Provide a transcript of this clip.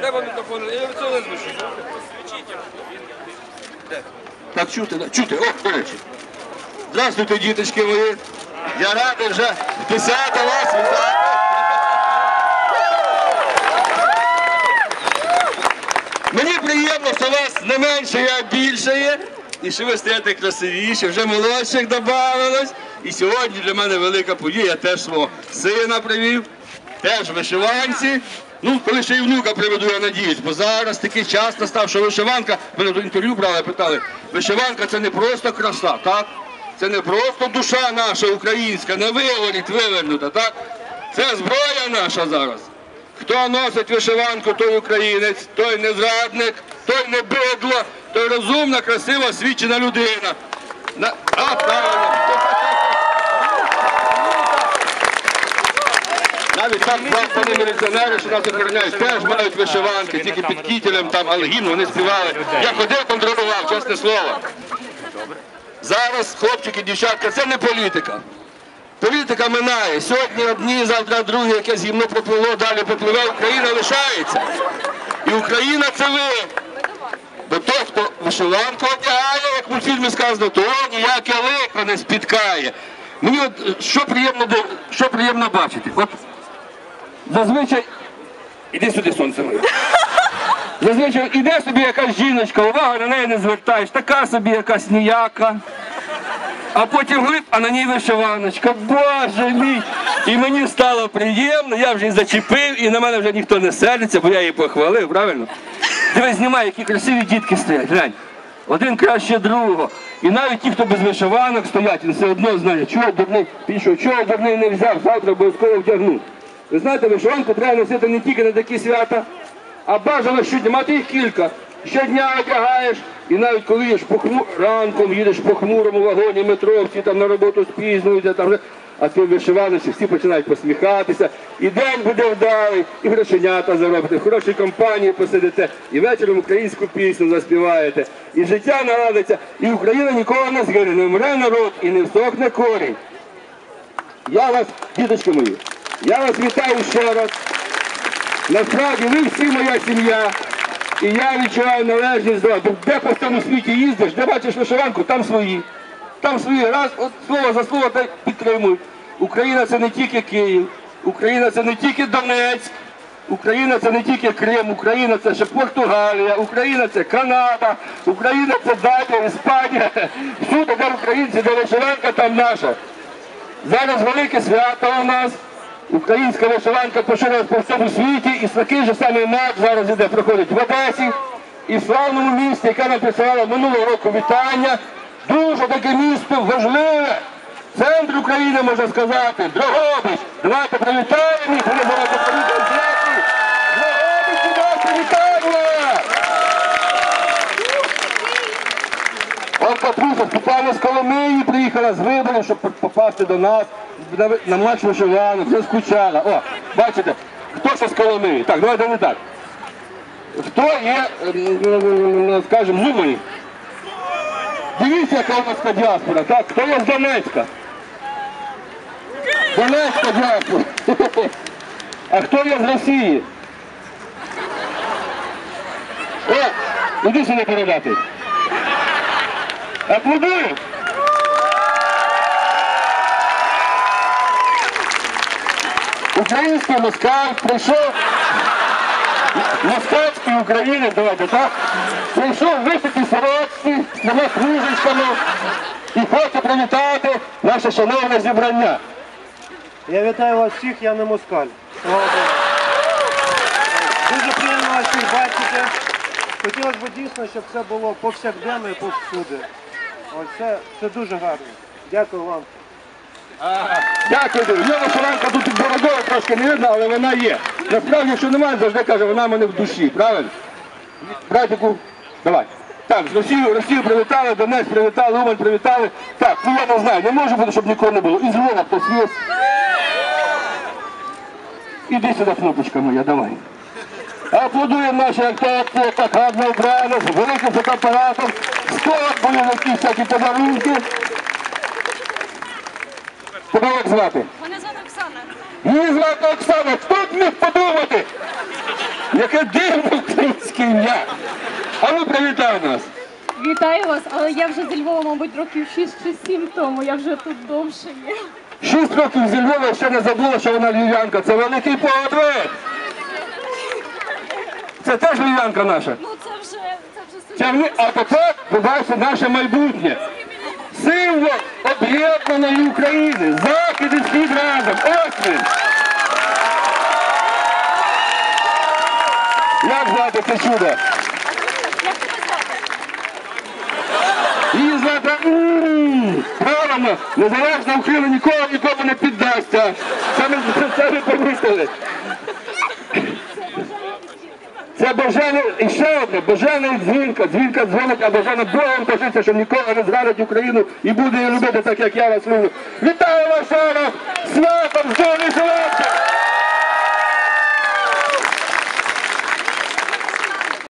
Треба мікрофон. Я від цього не звучу. Так чути, да? чути, о, до речі. Здравствуйте, діточки мої. Я радий вже вписати вас, вітаю. Мені приємно, що вас не менше, а більше є. І що ви стаєте красивіші, вже молодших додавалось. І сьогодні для мене велика подія. Я теж свого сина привів, теж вишиванці. Ну, коли ще й внука приведу, я надіюсь, бо зараз такий час настав, що вишиванка, мене до інтерв'ю брали, питали, вишиванка це не просто краса, так? Це не просто душа наша українська, не виворіть вивернута, так? Це зброя наша зараз. Хто носить вишиванку, той українець, той не зрадник, той не бидло, той розумна, красива, освічена людина. На... А, правильно. Навіть там два міліціонери, що нас охороняють, теж мають вишиванки, тільки під кітелем там, але гімн вони співали. Я ходив, контролював, чесне слово. Зараз, хлопчики, дівчатка, це не політика. Політика минає. Сьогодні одні, завтра другі, якесь гімно поплило, далі попливе, Україна лишається. І Україна це ви. Бо той, хто вишиванку одягає, як в мультфільмі сказано, того ніяке лихо не спіткає. Мені от що приємно, що приємно бачити. От зазвичай. Іди сюди, сонце моє. Зазвичай іде собі якась жіночка, увага на неї не звертаєш, така собі якась ніяка. А потім глиб, а на ній вишиваночка. Боже мій! І мені стало приємно, я вже її зачепив, і на мене вже ніхто не сердиться, бо я її похвалив, правильно? Дивись, знімай, які красиві дітки стоять. Глянь. Один краще другого. І навіть ті, хто без вишиванок стоять, він все одно знає, чого дурний пішов, чого дурний не взяв, завтра обов'язково вдягну. Ви знаєте, вишиванку треба носити не тільки на такі свята, а бажано щодня, мати їх кілька. Щодня одягаєш, і навіть коли їдеш похму... ранком, їдеш по хмурому вагоні метро, всі там на роботу спізнюються, там, а ти в вишиванці, всі починають посміхатися, і день буде вдалий, і грошенята заробите, в хорошій компанії посидите, і вечором українську пісню заспіваєте, і життя наладиться, і Україна ніколи не згине, не вмре народ і не всохне корінь. Я вас, діточки мої, я вас вітаю ще раз. Насправді ви всі моя сім'я. І я відчуваю належність до вас. Де по всьому світі їздиш, де бачиш вишиванку, там свої. Там свої. Раз, от слово за слово так підтримують. Україна це не тільки Київ, Україна це не тільки Донецьк, Україна це не тільки Крим, Україна це ще Португалія, Україна це Канада, Україна це Данія, Іспанія. Всюди, де українці, де вишиванка, там наша. Зараз велике свято у нас. Українська вишиванка поширилась по всьому світі, і такий же самий мед зараз іде, проходить в Одесі і в славному місті, яке нам присилало минулого року вітання. Дуже таке місто важливе. Центр України, можна сказати, Дрогобич. Давайте привітаємо їх, вони зараз на трансляції. Дрогобичі наші вітання! От Катруша спеціально з Приїхала з виборів, щоб попасти до нас на, на матч вишиванок, вже скучала. О, бачите, хто ще з Коломиї? Так, давайте не так. Хто є, ем, скажімо, з Дивіться, яка у нас діаспора, так? Хто є з Донецька? Донецька діаспора. А хто є з Росії? О, іди сюди передати. Аплодую! Український москаль прийшов москальський українець, давайте так, прийшов високі сорочці, з двома кружечками і хоче привітати наше шановне зібрання. Я вітаю вас всіх, я не москаль. Дуже приємно вас всіх бачити. Хотілося б дійсно, щоб це було повсякденно і повсюди. Ось це, це дуже гарно. Дякую вам. Дякую, дуже. Є вишиванка тут бородою трошки не видно, але вона є. Насправді, якщо немає, завжди каже, вона в мене в душі, правильно? Братику, давай. Так, з Росію, Росію привітали, Донець привітали, Умань привітали. Так, ну я не знаю, не може бути, щоб нікого не було. І з Львова хтось є. Іди сюди, кнопочка моя, давай. Аплодуємо наші актори, так гарно вбрали, з великим фотоапаратом, були якісь всякі подарунки. Тебе як звати? Мене звати Оксана. Її звати Оксана. Хто б міг подумати? Яке дивне українське ім'я. А ну привітай нас. Вітаю вас, але я вже зі Львова, мабуть, років 6 чи 7 тому. Я вже тут довше є. Шість років зі Львова ще не забула, що вона львів'янка. Це великий подвиг. Це теж львів'янка наша. Ну це вже це вже Це а тепер ви бачите наше майбутнє. Символ об'єднаної України. Захід і схід разом. Ось він. Як звати це чудо? Її звати. Правильно, незалежна Україна ніколи нікому не піддасться. Це ми, помітили. Це Божена, і ще одне, Божена дзвінка. Дзвінка дзвонить, а бажана Богом кажеться, що ніколи не зрадить Україну і буде її любити так, як я вас люблю. Вітаю вас! Святом, здорові селянці!